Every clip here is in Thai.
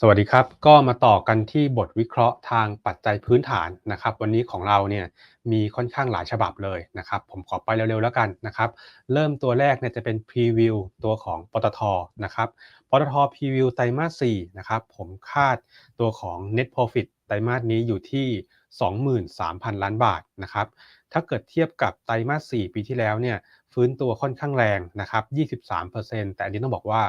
สวัสดีครับ ก็มาต่อกันที่บทวิเคราะห์ทางปัจจัยพื้นฐานนะครับ วันนี้ของเราเนี่ยมีค่อนข้างหลายฉบับเลยนะครับ ผมขอไปเร็วๆแล้วกันนะครับ เริ่มตัวแรกเนี่ยจะเป็นพรีวิวตัวของปตทนะครับปตทพรีวิวไตรมาส4นะครับ ผมคาดตัวของ Net Profit ไตรมาสนี้อยู่ที่ 23,000 ล้านบาทนะครับ ถ้าเกิดเทียบกับไตรมาส4ปีที่แล้วเนี่ยฟื้นตัวค่อนข้างแรงนะครับ 23%แต่อันนี้ต้องบอกว่า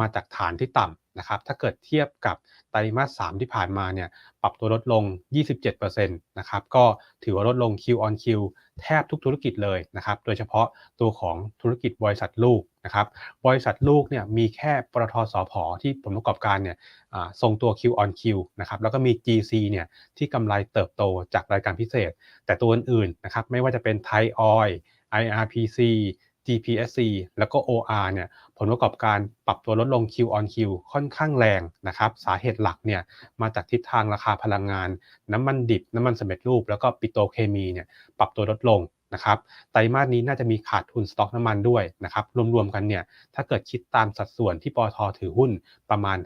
มาจากฐานที่ต่ำ นะครับถ้าเกิดเทียบกับไตรมาส 3 ที่ผ่านมาเนี่ยปรับตัวลดลง 27%นะครับก็ถือว่าลดลง Q on Q แทบทุกธุรกิจเลยนะครับโดยเฉพาะตัวของธุรกิจบริษัทลูกนะครับบริษัทลูกเนี่ยมีแค่ปตทสพที่ผลประกอบการเนี่ยทรงตัว Q on Q นะครับแล้วก็มี GC เนี่ยที่กำไรเติบโตจากรายการพิเศษ แต่ตัวอื่นๆนะครับไม่ว่าจะเป็นไทยออย IRPC GPSC แล้วก็ OR เนี่ยผลประกอบการปรับตัวลดลง Q on Q ค่อนข้างแรงนะครับสาเหตุหลักเนี่ยมาจากทิศทางราคาพลังงาน น้ำมันดิบ น้ำมันสำเร็จรูป แล้วก็ปิโตเคมีเนี่ยปรับตัวลดลงนะครับไตรมาสนี้น่าจะมีขาดทุนสต็อกน้ำมันด้วยนะครับรวมๆกันเนี่ยถ้าเกิดคิดตามสัดส่วนที่ปอทถือหุ้นประมาณ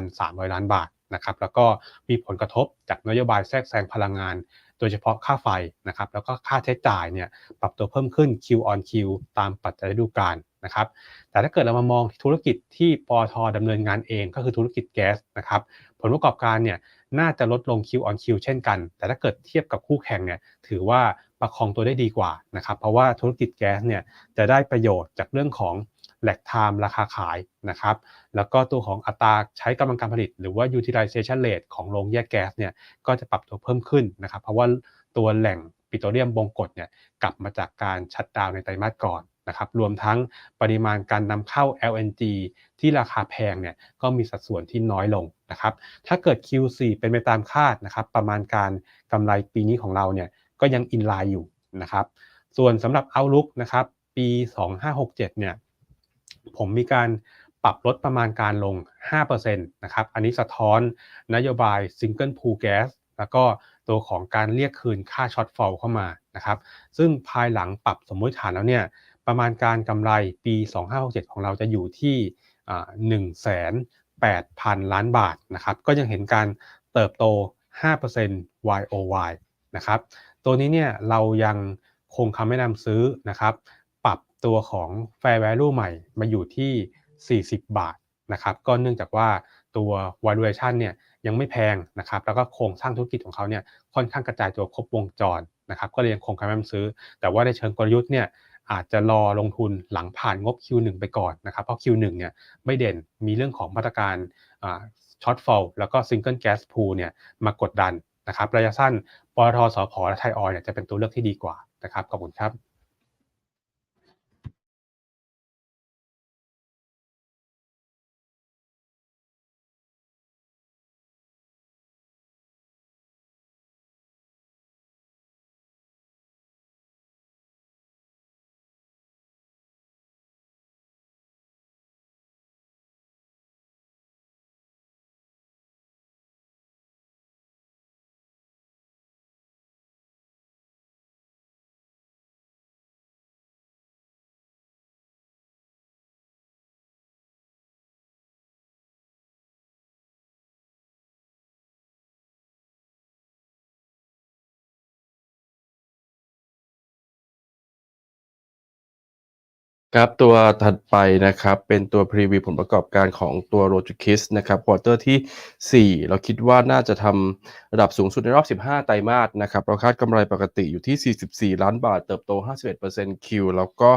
5,300 ล้านบาทนะครับแล้วก็มีผลกระทบจากนโยบายแทรกแซงพลังงาน โดยเฉพาะค่าไฟนะครับแล้วก็ค่าใช้จ่ายเนี่ยปรับตัวเพิ่มขึ้น Q on Q ตามปัจจัยฤดูกาลนะครับแต่ถ้าเกิดเรามามองธุรกิจที่ปอทดำเนินงานเองก็คือธุรกิจแก๊สนะครับผลประกอบการเนี่ยน่าจะลดลง Q on Q เช่นกัน แต่ถ้าเกิดเทียบกับคู่แข่งเนี่ยถือว่าประคองตัวได้ดีกว่านะครับเพราะว่าธุรกิจแก๊สเนี่ยจะได้ประโยชน์จากเรื่องของ แหลกไทม์ราคาขายนะครับ แล้วก็ตัวของอัตราใช้กำลังการผลิต หรือว่า utilization rate ของโรงแยกแก๊สเนี่ยก็จะปรับตัวเพิ่มขึ้นนะครับ เพราะว่าตัวแหล่งปิโตรเลียมบงกฎเนี่ยกลับมาจากการชัดดาวในไตรมาสก่อนนะครับรวมทั้งปริมาณการนำเข้า LNG ที่ราคาแพงเนี่ยก็มีสัดส่วนที่น้อยลงนะครับ ถ้าเกิด Q4 เป็นไปตามคาดนะครับ ประมาณการกำไรปีนี้ของเราเนี่ยก็ยังอินไลน์อยู่นะครับ ส่วนสำหรับ Outlook นะครับปี 2567เนี่ย ผมมีการปรับลดประมาณการลง 5%นะครับ อันนี้สะท้อนนโยบาย Single Pool Gas แล้วก็ตัวของการเรียกคืนค่าช็อตฟอลเข้ามานะครับ ซึ่งภายหลังปรับสมมติฐานแล้วเนี่ย ประมาณการกำไรปี 2567 ของเราจะอยู่ที่ 1 8 0 0 0 ล้านบาทนะครับ ก็ยังเห็นการเติบโต 5% YOY นะครับ ตัวนี้เนี่ยเรายังคงคำแนะนำซื้อนะครับ ตัวของ Fair Value ใหม่มาอยู่ที่ 40 บาทนะครับก็เนื่องจากว่าตัว valuation เนี่ยยังไม่แพงนะครับแล้วก็โครงสร้างธุรกิจของเขาเนี่ยค่อนข้างกระจายตัวครบวงจรนะครับก็เลยยังคงการนำซื้อ แต่ว่าในเชิงกลยุทธ์เนี่ยอาจจะรอลงทุนหลังผ่านงบ Q1 ไปก่อนนะครับเพราะ Q1 เนี่ยไม่เด่นมีเรื่องของมาตรการช็อตฟอลแล้วก็ซิงเกิลแก๊สพูลเนี่ยมากดดันนะครับระยะสั้นปตทสพและไทยออยเนี่ยจะเป็นตัวเลือกที่ดีกว่านะครับขอบคุณครับ ครับตัวถัดไปนะครับเป็นตัวพรีวิวผลประกอบการของตัวโรจิคิสนะครับควอเตอร์ที่ 4 เราคิดว่าน่าจะทำระดับสูงสุดในรอบ 15 ไตรมาสนะครับเราคาดกำไรปกติอยู่ที่ 44 ล้านบาท เติบโต 51% Q แล้วก็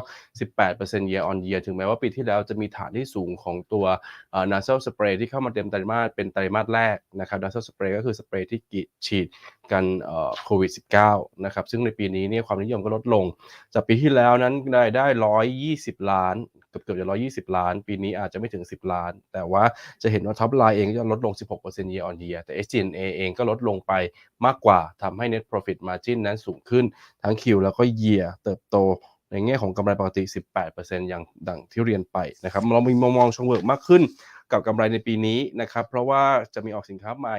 18% year on year ถึงแม้ว่าปีที่แล้วจะมีฐานที่สูงของตัว nasal spray ที่เข้ามาเต็มไตรมาสเป็นไตรมาสแรกนะครับ nasal spray ก็คือสเปรย์ที่ฉีด กันโควิด -19 นะครับซึ่งในปีนี้เนี่ยความนิยมก็ลดลง จากปีที่แล้วนั้นได้ได้ 120 ล้านเกือบเกือบจะ120 ล้าน ปีนี้อาจจะไม่ถึง 10 ล้าน แต่ว่าจะเห็นว่าท็อปไลน์เองก็ลดลง 16% year on year แต่ SG&A เองก็ลดลงไปมากกว่าทำให้ net profit margin นั้นสูงขึ้นทั้ง Q แล้วก็ year เติบโตในแง่ของกำไรปกติ 18%อย่างดังที่เรียนไปนะครับเรามีมองมองชงเวิร์กมากขึ้นกับกำไรในปีนี้นะครับ เพราะว่าจะมีออกสินค้าใหม่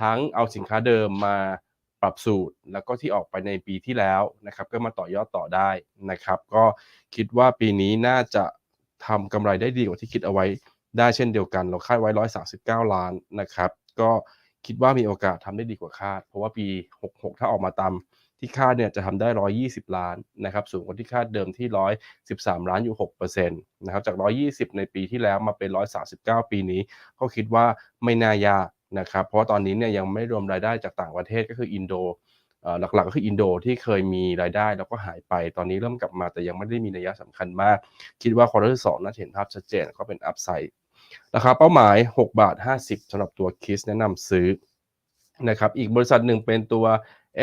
ทั้งเอาสินค้าเดิมมาปรับสูตร แล้วก็ที่ออกไปในปีที่แล้วนะครับก็มาต่อยอดต่อได้นะครับ ก็คิดว่าปีนี้น่าจะทำกำไรได้ดีกว่าที่คิดเอาไว้ได้เช่นเดียวกัน เราคาดไว้ 139 ล้านนะครับ ก็คิดว่ามีโอกาสทำได้ดีกว่าคาด เพราะว่าปี 66 ถ้าออกมาตามที่คาดเนี่ยจะทำได้ 120 ล้านนะครับสูงกว่าที่คาดเดิมที่ 113 ล้านอยู่ 6%นะครับจาก 120 ในปีที่แล้วมาเป็น 139 ปีนี้ ก็คิดว่าไม่น่ายาก นะครับเพราะว่าตอนนี้เนี่ยยังไม่รวมรายได้จากต่างประเทศก็คืออินโดหลักๆก็คืออินโดที่เคยมีรายได้แล้วก็หายไปตอนนี้เริ่มกลับมาแต่ยังไม่ได้มีนัยสำคัญมาก คิดว่าควอเตอร์ที่สองน่าจะเห็นภาพชัดเจนก็เป็นอัพไซด์ราคาเป้าหมาย 6 บาท 50สำหรับตัวคิสแนะนำซื้อนะครับอีกบริษัทหนึ่งเป็นตัว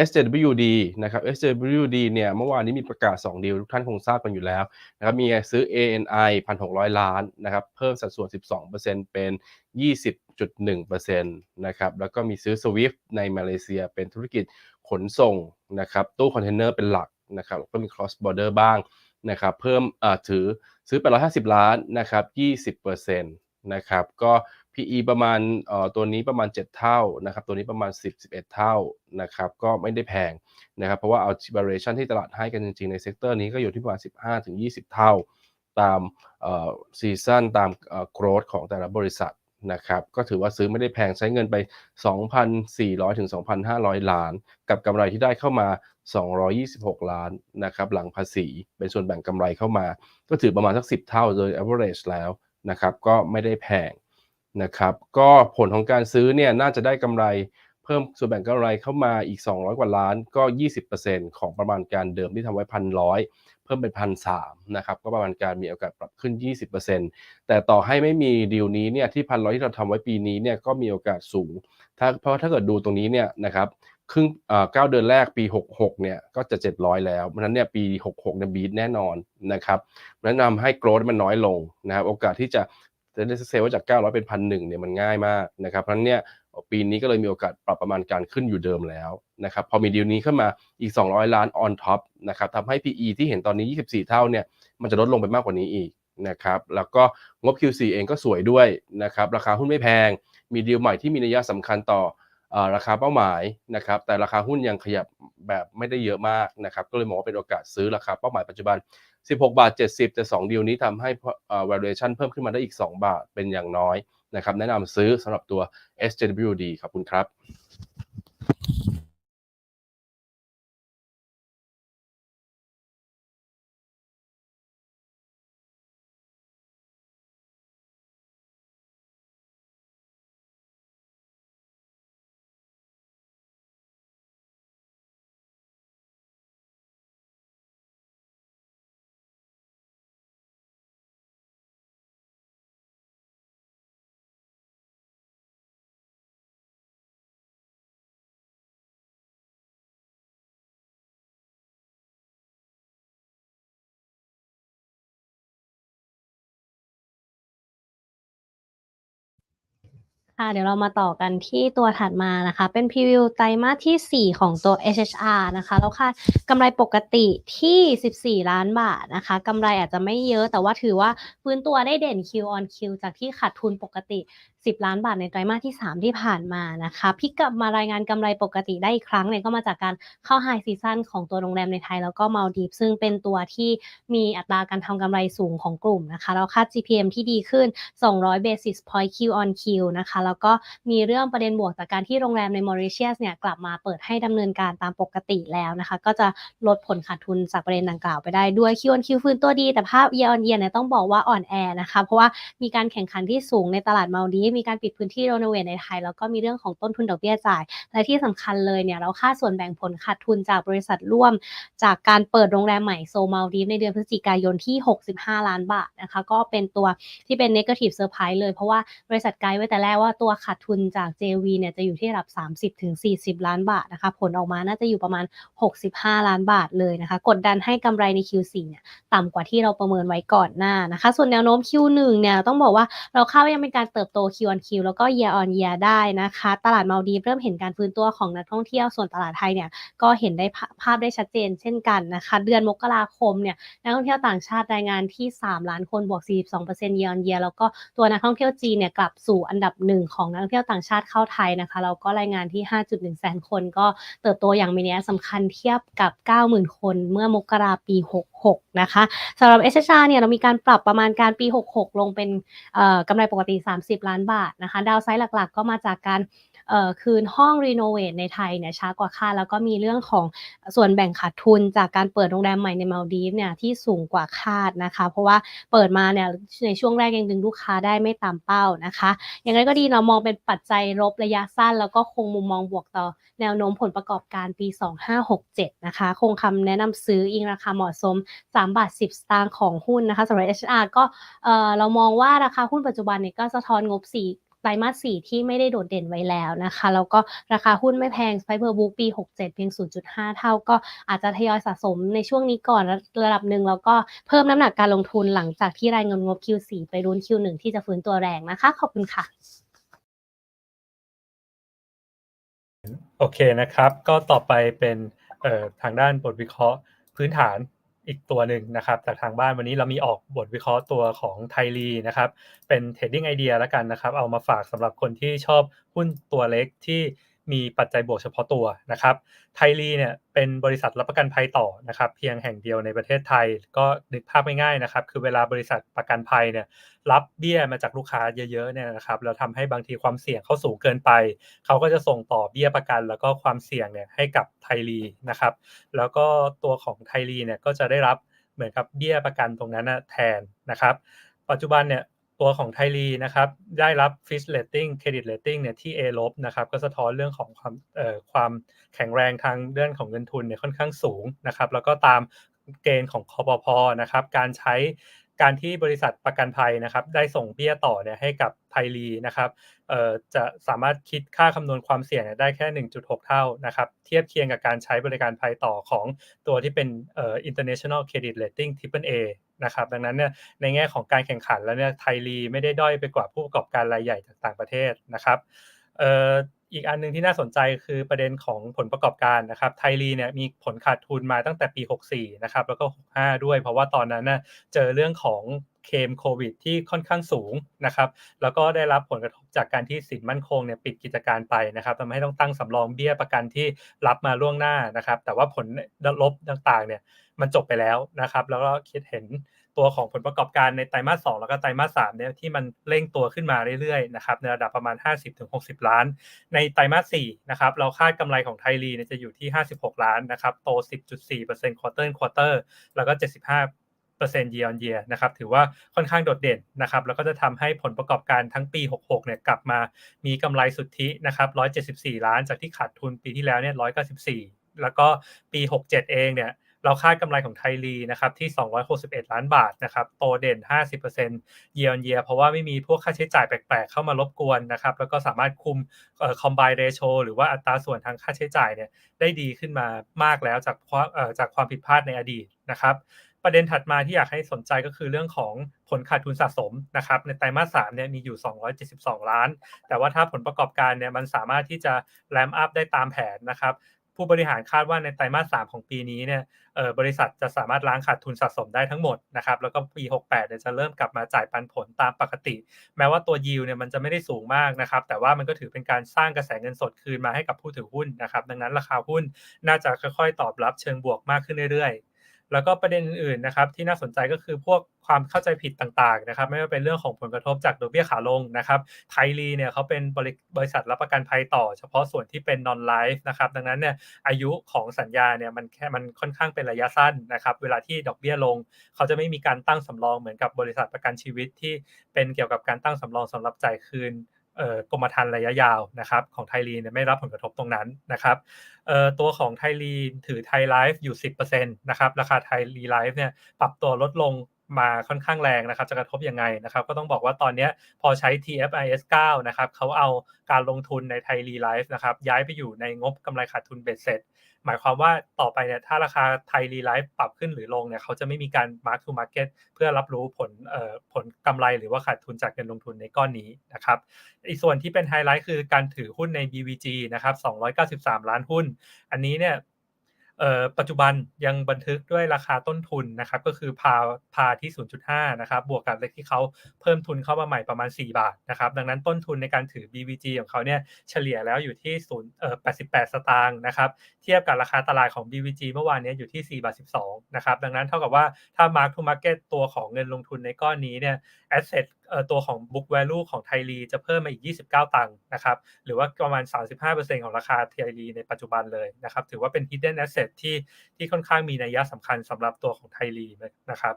SJWD นะครับ SJWD เนี่ยเมื่อวานนี้มีประกาศ 2 ดีลทุกท่านคงทราบกันอยู่แล้วนะครับมีซื้อ ANI 1,600 ล้านนะครับเพิ่มสัดส่วน 12%เป็น 20.1%นะครับแล้วก็มีซื้อ Swift ในมาเลเซียเป็นธุรกิจขนส่งนะครับตู้คอนเทนเนอร์เป็นหลักนะครับแล้วก็มี cross border บ้างนะครับเพิ่มถือซื้อไป150 ล้านนะครับ 20%นะครับก็ PE ประมาณตัวนี้ประมาณ 7 เท่านะครับ ตัวนี้ประมาณ 10 11 เท่านะครับ ก็ไม่ได้แพงนะครับ เพราะว่าเอา valuation ที่ตลาดให้กันจริงๆ ในเซกเตอร์นี้ก็อยู่ที่ประมาณ 15-20 เท่า ตามซีซันตาม growth ของแต่ละบริษัทนะครับ ก็ถือว่าซื้อไม่ได้แพงใช้เงินไป 2,400ถึง2,500 ล้าน กับกำไรที่ได้เข้ามา 226 ล้านนะครับ หลังภาษี เป็นส่วนแบ่งกำไรเข้ามา ก็ถือประมาณสัก 10 เท่าโดย average แล้วนะครับ ก็ไม่ได้แพง นะครับก็ผลของการซื้อเนี่ยน่าจะได้กำไรเพิ่มส่วนแบ่งกำไรเข้ามาอีก 200 กว่าล้านก็ 20%ของประมาณการเดิมที่ทำไว้พันร้อยเพิ่มเป็นพันสามนะครับก็ประมาณการมีโอกาสปรับขึ้น 20%แต่ต่อให้ไม่มีดีลนี้เนี่ยที่พันร้อยที่เราทำไว้ปีนี้เนี่ยก็มีโอกาสสูง ถ้าเพราะถ้าเกิดดูตรงนี้เนี่ยนะครับครึ่งเก้าเดือนแรกปี 66 เนี่ยก็จะ 700 แล้วเพราะนั้นเนี่ยปี 66เนี่ยบีทแน่นอนนะครับแนะนำให้โกรดมันน้อยลงนะครับโอกาสที่จะ จะได้เซลล์จาก 900 เป็นพันหเนี่ยมันง่ายมากนะครับเพราะนั้นเนี่ยปีนี้ก็เลยมีโอกาสปรับประมาณการขึ้นอยู่เดิมแล้วนะครับพอมีดีลนี้ขึ้นมาอีก 200 ล้าน on top นะครับทำให้ PE ที่เห็นตอนนี้ 24 เท่าเนี่ยมันจะลดลงไปมากกว่านี้อีกนะครับแล้วก็งบ Q4 เองก็สวยด้วยนะครับราคาหุ้นไม่แพง มีดีลใหม่ที่มีนัยสำคัญต่อ ราคาเป้าหมายนะครับแต่ราคาหุ้นยังขยับแบบไม่ได้เยอะมากนะครับก็เลยมองว่าเป็นโอกาสซื้อราคาเป้าหมายปัจจุบัน 16 บาท 70 แต่ 2 ดีลนี้ทำให้ valuation เพิ่มขึ้นมาได้อีก 2 บาทเป็นอย่างน้อยนะครับแนะนำซื้อสำหรับตัว SJWD ขอบคุณครับ ค่ะเดี๋ยวเรามาต่อกันที่ตัวถัดมานะคะ เป็นพรีวิวไตรมาสที่ 4 ของตัว HHR นะคะแล้วค่ะกำไรปกติที่ 14 ล้านบาทนะคะกำไรอาจจะไม่เยอะแต่ว่าถือว่าฟื้นตัวได้เด่น Q on Q จากที่ขาดทุนปกติ10 ล้านบาทในไตรมาสที่ 3 ที่ผ่านมานะคะพิกกลับมารายงานกำไรปกติได้อีกครั้งเนี่ยก็มาจากการเข้าไฮซีซันของตัวโรงแรมในไทย แล้วก็มาลดีฟซึ่งเป็นตัวที่มีอัตราการทำกำไรสูงของกลุ่มนะคะแล้วค่า GPM ที่ดีขึ้น 200 basis point Q on Q นะคะแล้วก็มีเรื่องประเด็นบวกจากการที่โรงแรมในมอริเชียสเนี่ยกลับมาเปิดให้ดำเนินการตามปกติแล้วนะคะ ก็จะลดผลขาดทุนจากประเด็นดังกล่าวไปได้ด้วย Q on Q ฟื้นตัวดีแต่ภาพ year on year เนี่ยต้องบอกว่าอ่อนแอนะคะเพราะว่ามีการแข่งขันที่สูงในตลาดมาลดีฟมีการปิดพื้นที่โนเวทในไทย แล้วก็มีเรื่องของต้นทุนดอกเบี้ยจ่าย และที่สำคัญเลยเนี่ยเราค่าส่วนแบ่งผลขาดทุนจากบริษัทร่วม จากการเปิดโรงแรมใหม่โซมาลดีฟในเดือนพฤศจิกายนที่ 65 ล้านบาทนะคะก็เป็นตัวที่เป็น negative surprise เลย เพราะว่าบริษัทไกด์ไว้แต่แรกว่าตัวขาดทุนจาก JV เนี่ยจะอยู่ที่ระดับ 30-40 ล้านบาทนะคะผลออกมาน่าจะอยู่ประมาณ 65 ล้านบาทเลยนะคะกดดันให้กำไรใน Q4 เนี่ยต่ำกว่าที่เราประเมินไว้ก่อนหน้านะคะ ส่วนแนวโน้ม Q1 เนี่ยต้องบอกว่าเราคาดว่ายังเป็นการเติบโต Q on Q แล้วก็ year on year ได้นะคะ ตลาดมาลดีเริ่มเห็นการฟื้นตัวของนักท่องเที่ยวส่วนตลาดไทยเนี่ยก็เห็นได้ภาพได้ชัดเจนเช่นกันนะคะ เดือนมกราคมเนี่ยนักท่องเที่ยวต่างชาติรายงานที่ 3 ล้านคนบวก 42% year on year แล้วก็ตัวนักท่องเที่ยวจีนเนี่ยกลับสู่อันดับหนึ่งของนักท่องเที่ยวต่างชาติเข้าไทยนะคะแล้วก็รายงานที่ 5.1 แสนคน ก็เติบโตอย่างมีนัยสำคัญเทียบกับ 90,000 คนเมื่อมกราปี6 66 นะคะสำหรับ SHR เนี่ยเรามีการปรับประมาณการปี 66 ลงเป็นกำไรปกติ 30 ล้านบาทนะคะ ดาวไซด์หลักๆ ก็มาจากการ คืนห้องรีโนเวทในไทยเนี่ยช้ากว่าคาดแล้วก็มีเรื่องของส่วนแบ่งขาดทุนจากการเปิดโรงแรมใหม่ในมาลดีฟเนี่ยที่สูงกว่าคาดนะคะ เพราะว่าเปิดมาเนี่ยในช่วงแรกยังดึงลูกค้าได้ไม่ตามเป้านะคะอย่างไรก็ดีเรามองเป็นปัจจัยลบระยะสั้น แล้วก็คงมุมมองบวกต่อแนวโน้มผลประกอบการปี 2567 นะคะ คงคำแนะนำซื้ออิงราคาเหมาะสม 3 บาท 10 สตางค์ของหุ้นนะคะสำหรับ HR ก็เออเรามองว่าราคาหุ้นปัจจุบันเนี่ยก็สะท้อนงบ4 ไตรมาส 4 ที่ไม่ได้โดดเด่นไว้แล้วนะคะ แล้วก็ราคาหุ้นไม่แพงไฟเบอร์บุ๊กปี 67 เพียง 0.5 เท่าก็อาจจะทยอยสะสมในช่วงนี้ก่อนระดับหนึ่งแล้วก็เพิ่มน้ำหนักการลงทุนหลังจากที่รายเงินงบ Q4 ไปรุ้น Q1 ที่จะฟื้นตัวแรงนะคะ ขอบคุณค่ะโอเคนะครับ ก็ต่อไปเป็นทางด้านบทวิเคราะห์พื้นฐาน อีกตัวหนึ่งนะครับจากทางบ้านวันนี้เรามีออกบทวิเคราะห์ตัวของไทลีนะครับเป็นเทรดดิ้งไอเดียแล้วกันนะครับ เอามาฝากสำหรับคนที่ชอบหุ้นตัวเล็กที่ มีปัจจัยบวกเฉพาะตัวนะครับไทลีเนี่ยเป็นบริษัทรับประกันภัยต่อนะครับเพียงแห่งเดียวในประเทศไทย ก็นึกภาพง่ายๆนะครับคือเวลาบริษัทประกันภัยเนี่ยรับเบี้ยมาจากลูกค้าเยอะๆเนี่ยนะครับแล้วทำให้บางทีความเสี่ยงเขาสูงเกินไป เขาก็จะส่งต่อเบี้ยประกัน แล้วก็ความเสี่ยงเนี่ยให้กับไทลีนะครับแล้วก็ตัวของไทลีเนี่ยก็จะได้รับเหมือนกับเบี้ยประกันตรงนั้นนะแทนนะครับ ปัจจุบันเนี่ย ตัวของไทลีนะครับได้รับ Fitch Rating Credit Rating เนี่ยที่ A ลบนะครับก็สะท้อนเรื่องของความเอ่อความแข็งแรงทางเรื่องของเงินทุนเนี่ยค่อนข้างสูงนะครับแล้วก็ตามเกณฑ์ของคอปพอนะครับการใช้การที่บริษัทประกันภัยนะครับได้ส่งเบี้ยต่อเนี่ยให้กับไทลีนะครับเอ่อจะสามารถคิดค่าคำนวณความเสี่ยงยได้แค่ 1.6 เท่านะครับเทียบเคียงกับการใช้บริการภัยต่อของตัวที่เป็นเอ่อ international credit rating triple A นะครับดังนั้นเนี่ยในแง่ของการแข่งขันแล้วเนี่ยไทยลีไม่ได้ด้อยไปกว่าผู้ประกอบการรายใหญ่จากต่างประเทศนะครับเอ่ออีกอันหนึงที่น่าสนใจคือประเด็นของผลประกอบการนะครับไทยลีเนี่ยมีผลขาดทุนมาตั้งแต่ปี 64 นะครับแล้วก็ 65 ด้วย เพราะว่าตอนนั้นน่ะเจอเรื่องของเคมโควิดที่ค่อนข้างสูงนะครับแล้วก็ได้รับผลกระทบจากการที่สินมั่นคงเนี่ยปิดกิจการไปนะครับทำให้ต้องตั้งสำรองเบี้ยประกันที่รับมาล่วงหน้านะครับแต่ว่าผลลบต่างๆเนี่ย มันจบไปแล้วนะครับ แล้วก็คิดเห็นตัวของผลประกอบการในไตรมาส2แล้วก็ไตรมาส3เนี่ยที่มันเร่งตัวขึ้นมาเรื่อยๆนะครับในระดับประมาณ 50-60 ล้าน ในไตรมาส4นะครับเราคาดกำไรของไทยลีเนี่ยจะอยู่ที่ 56 ล้านนะครับโต 10.4% quarter on quarter แล้วก็ 75เปอร์เซ็นต์ year on year นะครับถือว่าค่อนข้างโดดเด่นนะครับแล้วก็จะทำให้ผลประกอบการทั้งปี 66เนี่ยกลับมามีกำไรสุทธินะครับ174 ล้านจากที่ขาดทุนปีที่แล้วเนี่ย194 แล้วก็ปี 67 เองเนี่ย เราคาดกำไรของไทลีนะครับที่ 261 ล้านบาทนะครับโตเด่น 50% year on year เพราะว่าไม่มีพวกค่าใช้จ่ายแปลกๆ เข้ามารบกวนนะครับแล้วก็สามารถคุมเอ่อ combine ratio หรือว่าอัตราส่วนทางค่าใช้จ่ายเนี่ยได้ดีขึ้นมามากแล้วจากความจากความผิดพลาดในอดีตนะครับประเด็นถัดมาที่อยากให้สนใจก็คือเรื่องของผลขาดทุนสะสมนะครับในไตรมาส3เนี่ยมีอยู่ 272 ล้าน แต่ว่าถ้าผลประกอบการเนี่ยมันสามารถที่จะแรมอัพได้ตามแผนนะครับ ผู้บริหารคาดว่าในไตรมาสสามของปีนี้เนี่ยเอ่อบริษัทจะสามารถล้างขาดทุนสะสมได้ทั้งหมดนะครับแล้วก็ปี 68เนี่ยจะเริ่มกลับมาจ่ายปันผลตามปกติ แม้ว่าตัวยิวเนี่ยมันจะไม่ได้สูงมากนะครับแต่ว่ามันก็ถือเป็นการสร้างกระแสเงินสดคืนมาให้กับผู้ถือหุ้นนะครับดังนั้นราคาหุ้นน่าจะค่อยๆ ตอบรับเชิงบวกมากขึ้นเรื่อยๆ แล้วก็ประเด็นอื่นนะครับที่น่าสนใจก็คือพวกความเข้าใจผิดต่างๆนะครับไม่ว่าเป็นเรื่องของผลกระทบจากดอกเบี้ยขาลงนะครับไทลีเนี่ยเขาเป็นบริบรษัทรับประกันภัยต่อ เฉพาะส่วนที่เป็น non life นะครับดังนั้นเนี่ยอายุของสัญญาเนี่ยมันแค่มันค่อนข้างเป็นระยะสั้นนะครับเวลาที่ดอกเบี้ยลง เขาจะไม่มีการตั้งสำรองเหมือนกับบริษัทประกันชีวิตที่เป็นเกี่ยวกับการตั้งสำรองสำหรับจ่ายคืน กรมธรรม์ระยะยาวนะครับของไทยลีนไม่รับผลกระทบตรงนั้นนะครับตัวของไทยลีนถือไทยไลฟ์อยู่ 10%นะครับราคาไทยลีไลฟ์เนี่ยปรับตัวลดลง มาค่อนข้างแรงนะครับ จะกระทบยังไงนะครับ ก็ต้องบอกว่าตอนนี้พอใช้ TFIS 9 นะครับเขาเอาการลงทุนในไทยรีไลฟ์นะครับย้ายไปอยู่ในงบกำไรขาดทุนเบ็ดเสร็จ หมายความว่าต่อไปเนี่ยถ้าราคาไทยรีไลฟ์ปรับขึ้นหรือลงเนี่ยเขาจะไม่มีการ mark to market เพื่อรับรู้ผลเอ่อผลกำไรหรือว่าขาดทุนจากเงินลงทุนในก้อนนี้นะครับอีกส่วนที่เป็นไฮไลท์คือการถือหุ้นใน BVG นะครับ293 ล้านหุ้น อันนี้เนี่ย ปัจจุบันยังบันทึกด้วยราคาต้นทุนนะครับ ก็คือพาพาที่ 0.5 นะครับ บวกกับเลขที่เขาเพิ่มทุนเข้ามาใหม่ประมาณ 4 บาทนะครับ ดังนั้นต้นทุนในการถือ BVG ของเขาเนี่ยเฉลี่ยแล้วอยู่ที่0เอ่อ88 สตางค์นะครับ เทียบกับราคาตลาดของ BVG เมื่อวานนี้อยู่ที่4บาท12นะครับ ดังนั้นเท่ากับว่าถ้า Mark to Market ตัวของเงินลงทุนในก้อนนี้เนี่ย Asset เซทตัวของ Book Value ของไทยรีจะเพิ่มมาอีก 29 ตังค์นะครับหรือว่าประมาณ 35%ของราคาไทยรีในปัจจุบันเลยนะครับถือว่าเป็น Hidden Asset ที่ที่ค่อนข้างมีนัยสำคัญสำหรับตัวของไทยรีนะครับ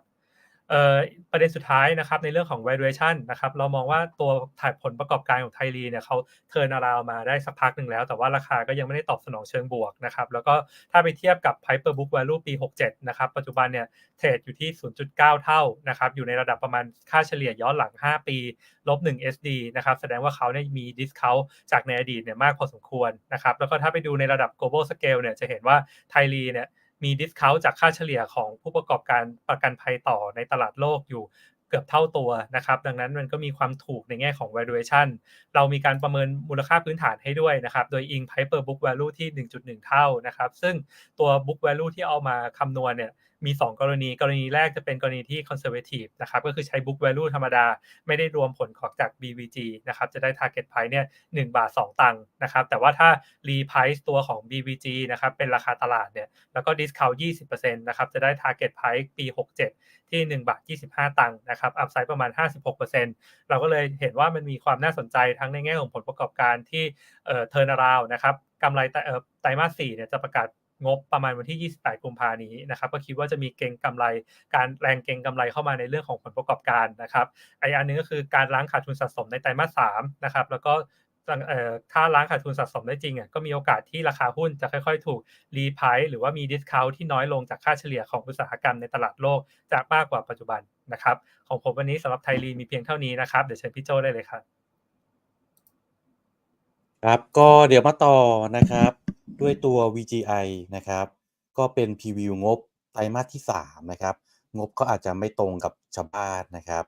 ประเด็นสุดท้ายนะครับในเรื่องของ valuation นะครับเรามองว่าตัวถ่ายผลประกอบการของไทยรีเนี่ยเขาเทิร์นอราวมาได้สักพักหนึ่งแล้ว แต่ว่าราคาก็ยังไม่ได้ตอบสนองเชิงบวกนะครับแล้วก็ถ้าไปเทียบกับ Price per book value ปี 67 นะครับปัจจุบันเนี่ยเทรดอยู่ที่ 0.9 เท่านะครับอยู่ในระดับประมาณค่าเฉลี่ยย้อนหลัง 5 ปีลบ1 SD นะครับแสดงว่าเขาเนี่ยมี discount จากในอดีตเนี่ยมากพอสมควรนะครับแล้วก็ถ้าไปดูในระดับ global scale เนี่ยจะเห็นว่าไทยรีเนี่ย มีดิสคาวจากค่าเฉลี่ยของผู้ประกอบการประกันภัยต่อในตลาดโลกอยู่เกือบเท่าตัวนะครับ ดังนั้นมันก็มีความถูกในแง่ของ valuation เรามีการประเมินมูลค่าพื้นฐานให้ด้วยนะครับ โดยอิง Price per book value ที่ 1.1 เท่านะครับ ซึ่งตัว book value ที่เอามาคำนวณเนี่ย มี 2 กรณี กรณีแรกจะเป็นกรณีที่ conservative นะครับก็คือใช้ book value ธรรมดา ไม่ได้รวมผลของจาก BVG นะครับจะได้ target price เนี่ย1บาท 2 ตังค์นะครับแต่ว่าถ้า reprice ตัวของ BVG นะครับเป็นราคาตลาดเนี่ยแล้วก็ discount 20%นะครับจะได้ target price ปี 67 ที่ 1 บาท 25 ตังค์นะครับ upside ประมาณ 56%เราก็เลยเห็นว่ามันมีความน่าสนใจทั้งในแง่ของผลประกอบการที่เอ่อ turn around นะครับกำไรไตรมาส4เนี่ยจะประกาศ งบประมาณวันที่ 28 กุมภานี้นะครับ ก็คิดว่าจะมีเก็งกำไร การแรงเก็งกำไรเข้ามาในเรื่องของผลประกอบการนะครับอีกอันนึงก็คือการล้างขาดทุนสะสมในไตรมาส3นะครับ แล้วก็ถ้าล้างขาดทุนสะสมได้จริงอะก็มีโอกาสที่ราคาหุ้นจะค่อยๆ ถูกรีไพร์หรือว่ามีดิสคาวที่น้อยลงจากค่าเฉลี่ยของอุตสาหกรรมในตลาดโลกจากมากกว่าปัจจุบันนะครับ ของผมวันนี้สำหรับไทยรีมีเพียงเท่านี้นะครับ เดี๋ยวเชิญพี่โจได้เลยครับ ครับก็เดี๋ยวมาต่อนะครับ ด้วยตัว VGI นะครับ ก็เป็นพรีวิวงบไตรมาสที่ 3 นะครับ งบก็อาจจะไม่ตรงกับชาวบ้านนะครับ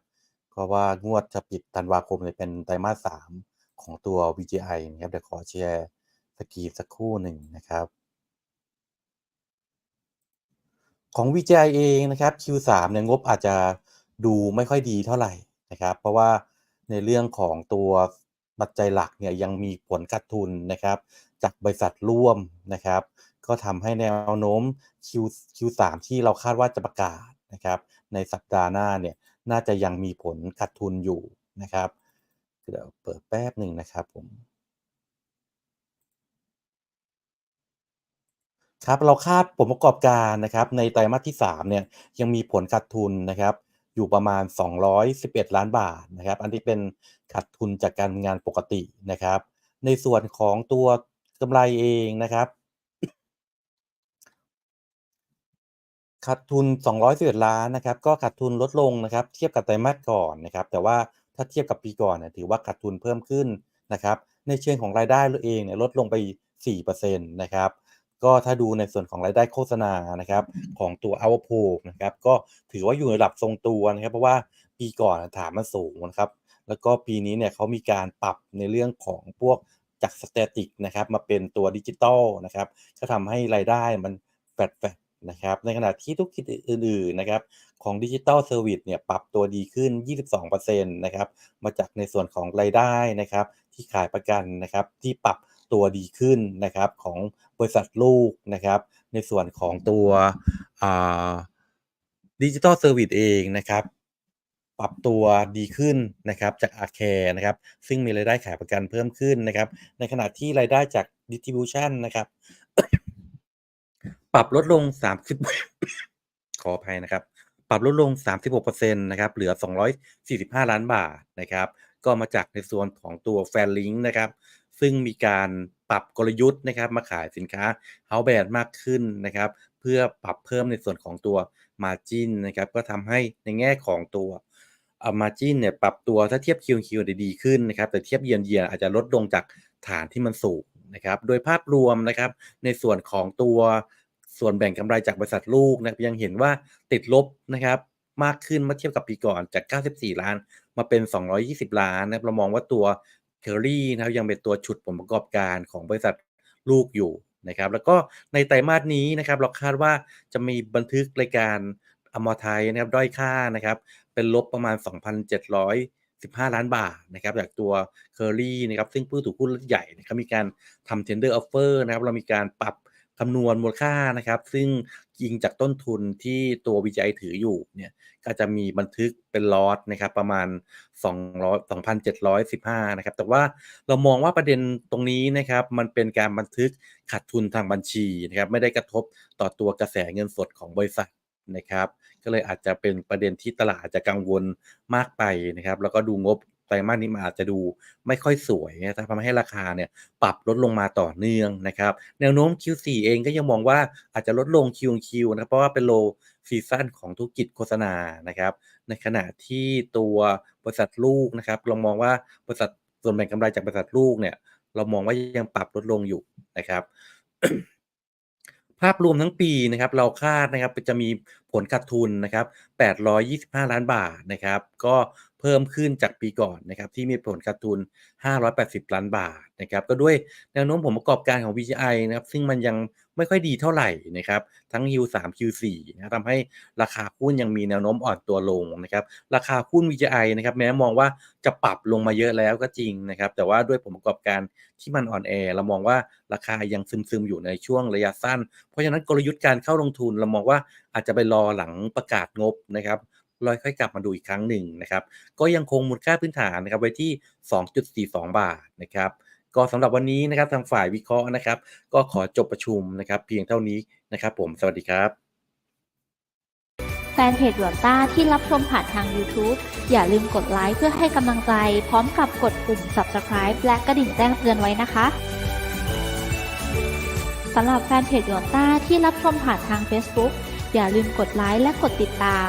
เพราะว่างวดจะปิดธันวาคมเนี่ยเป็นไตรมาส 3 ของตัว VGI นะครับ เดี๋ยวขอแชร์สกรีสักครู่หนึ่งนะครับ ของ VGI เองนะครับ Q3 เนี่ยงบอาจจะดูไม่ค่อยดีเท่าไหร่นะครับ เพราะว่าในเรื่องของตัวปัจจัยหลักเนี่ยยังมีผลขาดทุนนะครับ จากบริษัทร่วมนะครับ ก็ทำให้แนวโน้ม Q Q3 ที่เราคาดว่าจะประกาศนะครับ ในสัปดาห์หน้าเนี่ยน่าจะยังมีผลขาดทุนอยู่นะครับเดี๋ยวเปิดแป๊บหนึ่งนะครับผมครับเราคาดผลประกอบการนะครับในไตรมาสที่3เนี่ยยังมีผลขาดทุนนะครับอยู่ประมาณ 211 ล้านบาทนะครับ อันที่เป็นขาดทุนจากการงานปกตินะครับ ในส่วนของตัว กำไรเองนะครับขาดทุน211ล้านนะครับ ก็ขาดทุนลดลงนะครับ เทียบกับไตรมาสก่อนนะครับ แต่ว่าถ้าเทียบกับปีก่อนเนี่ยถือว่าขาดทุนเพิ่มขึ้นนะครับ ในเชิงของรายได้เองเนี่ยลดลงไป 4%นะครับ ก็ถ้าดูในส่วนของรายได้โฆษณานะครับ ของตัว o u t p o นะครับ ก็ถือว่าอยู่ในระดับทรงตัวนะครับ เพราะว่าปีก่อนฐานมันสูงนะครับ แล้วก็ปีนี้เนี่ยเขามีการปรับในเรื่องของพวก จากสแตติกนะครับมาเป็นตัวดิจิตอลนะครับก็ทำให้รายได้มันแฟดแฟดนะครับในขณะที่ธุรกิจอื่นๆนะครับของดิจิตอลเซอร์วิสเนี่ยปรับตัวดีขึ้น 22%นะครับมาจากในส่วนของรายได้นะครับที่ขายประกันนะครับที่ปรับตัวดีขึ้นนะครับของบริษัทลูกนะครับในส่วนของตัวดิจิตอลเซอร์วิสเองนะครับ ปรับตัวดีขึ้นนะครับจากอาแคร์นะครับซึ่งมีรายได้ขายประกันเพิ่มขึ้นนะครับในขณะที่รายได้จากดิสติบิวชันนะครับปรับลดลง30ขออภัยนะครับ ปรับลดลง 36%นะครับเหลือ 245 ล้านบาทนะครับก็มาจากในส่วนของตัวแฟนลิงก์นะครับซึ่งมีการปรับกลยุทธ์นะครับมาขายสินค้าเฮาแบนมากขึ้นนะครับ เพื่อปรับเพิ่มในส่วนของตัว Margin นะครับก็ทำให้ในแง่ของตัว อา Margin เนี่ยปรับตัวถ้าเทียบ Q&Q ได้ดีขึ้นนะครับแต่เทียบ Year-on-Year อาจจะลดลงจากฐานที่มันสูงนะครับโดยภาพรวมนะครับในส่วนของตัวส่วนแบ่งกำไรจากบริษัทลูกนะยังเห็นว่าติดลบนะครับมากขึ้นเมื่อเทียบกับปีก่อนจาก 94 ล้าน มาเป็น 220 ล้านนะรเรามองว่าตัวเคอรี่นะครับยังเป็นตัวฉุดผลประกอบการของบริษัทลูกอยู่นะครับแล้วก็ในไตรมาสนี้นะครับเราคาดว่าจะมีบันทึกรายการอมอไทยนะครับด้อยค่านะครับ เป็นลบประมาณ 2,715 ล้านบาทนะครับจากตัวเคอรี่นะครับซึ่งผู้ถือหุ้นรถใหญ่นะครับมีการทำ tender offer นะครับเรามีการปรับคำนวณมูลค่านะครับ ซึ่งยิงจากต้นทุนที่ตัว VGI ถืออยู่เนี่ยก็จะมีบันทึกเป็นลอสนะครับประมาณ 200 2,715 นะครับ แต่ว่าเรามองว่าประเด็นตรงนี้นะครับ มันเป็นการบันทึกขาดทุนทางบัญชีนะครับ ไม่ได้กระทบต่อตัวกระแสเงินสดของบริษัท นะครับ ก็เลยอาจจะเป็นประเด็นที่ตลาดอาจจะกังวลมากไปนะครับ แล้วก็ดูงบไตรมาสนี้มันอาจจะดูไม่ค่อยสวยนะทำให้ราคาเนี่ยปรับลดลงมาต่อเนื่องนะครับ แนวโน้ม Q4 เองก็ยังมองว่าอาจจะลดลง Q&Q นะเพราะว่าเป็น low season ของธุรกิจโฆษณานะครับ ในขณะที่ตัวบริษัทลูกนะครับเรามองว่าบริษัทส่วนแบ่งกำไรจากบริษัทลูกเนี่ย เรามองว่ายังปรับลดลงอยู่นะครับ ภาพรวมทั้งปีนะครับเราคาดนะครับจะมีผลขาดทุนนะครับ825 ล้านบาทนะครับ ก็ เพิ่มขึ้นจากปีก่อนนะครับที่มีผลขาดทุน 580 ล้านบาทนะครับก็ด้วยแนวโน้มผลประกอบการของ VGI นะครับซึ่งมันยังไม่ค่อยดีเท่าไหร่นะครับทั้ง Q3 Q4 นะทำให้ราคาหุ้นยังมีแนวโน้มอ่อนตัวลงนะครับราคาหุ้น VGI นะครับแม้มองว่าจะปรับลงมาเยอะแล้วก็จริงนะครับแต่ว่าด้วยผลประกอบการที่มันอ่อนแอเรามองว่าราคายังซึมๆอยู่ในช่วงระยะสั้น เพราะฉะนั้นกลยุทธ์การเข้าลงทุนเรามองว่าอาจจะไปรอหลังประกาศงบนะครับ รอยค่อยกลับมาดูอีกครั้งหนึ่งนะครับ ก็ยังคงมูลค่าพื้นฐานนะครับไว้ที่ 2.42 บาทนะครับ ก็สำหรับวันนี้นะครับทางฝ่ายวิเคราะห์นะครับ ก็ขอจบประชุมนะครับ เพียงเท่านี้นะครับ ผมสวัสดีครับ แฟนเพจหยวนต้าที่รับชมผ่านทาง YouTube อย่าลืมกดไลค์เพื่อให้กำลังใจ พร้อมกับกดปุ่ม Subscribe และกระดิ่งแจ้งเตือนไว้นะคะสำหรับแฟนเพจหยวนต้าที่รับชมผ่านทาง Facebook อย่าลืมกดไลค์และกดติดตาม